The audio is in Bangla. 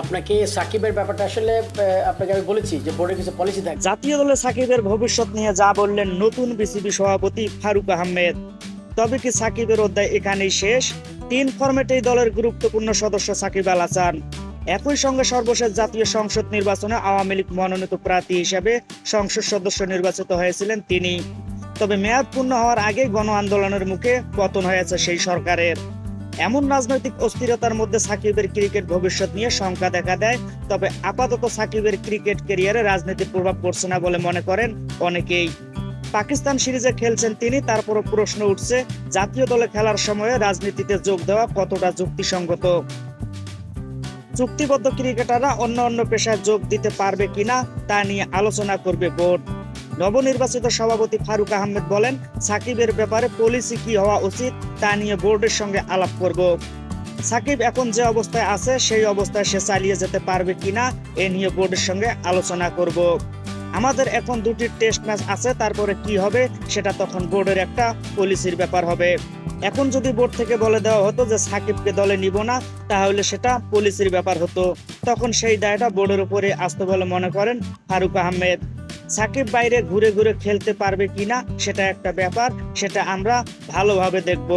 আপনাকে সাকিবের ব্যাপারটা আসলে আপনাকে আমি বলেছি যে বোর্ডের কিছু পলিসি থাকে জাতীয় দলে সাকিবের ভবিষ্যৎ নিয়ে যা বললেন নতুন বিসিবি সভাপতি ফারুক আহমেদ। তবে কি সাকিবের অধ্যায় এখানেই শেষ? তিন ফরম্যাটেই দলের গুরুত্বপূর্ণ সদস্য সাকিব আল হাসান। একই সঙ্গে সর্বশেষ জাতীয় সংসদ নির্বাচনে আওয়ামী লীগ মনোনীত প্রার্থী হিসেবে সংসদ সদস্য নির্বাচিত হয়েছিলেন তিনি। তবে মেয়াদ পূর্ণ হওয়ার আগে গণ আন্দোলনের মুখে পতন হয়েছে সেই সরকারের। এমন রাজনৈতিক অস্থিরতার মধ্যে সাকিবের ক্রিকেট ভবিষ্যৎ নিয়ে শঙ্কা দেখা দেয়। তবে আপাতত সাকিবের ক্রিকেট ক্যারিয়ারে রাজনীতির প্রভাব পড়ছে না বলে মনে করেন অনেকেই। পাকিস্তান সিরিজে খেলছেন তিনি, তারপরও প্রশ্ন উঠছে, জাতীয় দলে খেলার সময়ে রাজনীতিতে যোগ দেওয়া কতটা যুক্তিসঙ্গত? চুক্তিবদ্ধ ক্রিকেটাররা অন্য অন্য পেশায় যোগ দিতে পারবে কিনা তা নিয়ে আলোচনা করবে বোর্ড। নবনির্বাচিত সভাপতি ফারুক আহমেদ বলেন, সাকিবের ব্যাপারে পলিসি কি হওয়া উচিত তা নিয়ে বোর্ডের সঙ্গে আলাপ করব। সাকিব এখন যে অবস্থায় আছে, সেই অবস্থায় সে চালিয়ে যেতে পারবে কিনা, এ নিয়ে বোর্ডের সঙ্গে আলোচনা করব। আমাদের এখন দুটি টেস্ট ম্যাচ আছে, তারপরে কি হবে সেটা তখন বোর্ডের একটা পলিসির ব্যাপার হবে। এখন যদি বোর্ড থেকে বলে দেওয়া হতো যে সাকিবকে দলে নিব না, তাহলে সেটা পলিসির ব্যাপার হতো। তখন সেই দায়টা বোর্ডের উপরে আসতে বলে মনে করেন ফারুক আহমেদ। সাকিব বাইরে ঘুরে ঘুরে খেলতে পারবে কিনা সেটা একটা ব্যাপার সেটা আমরা ভালোভাবে দেখব।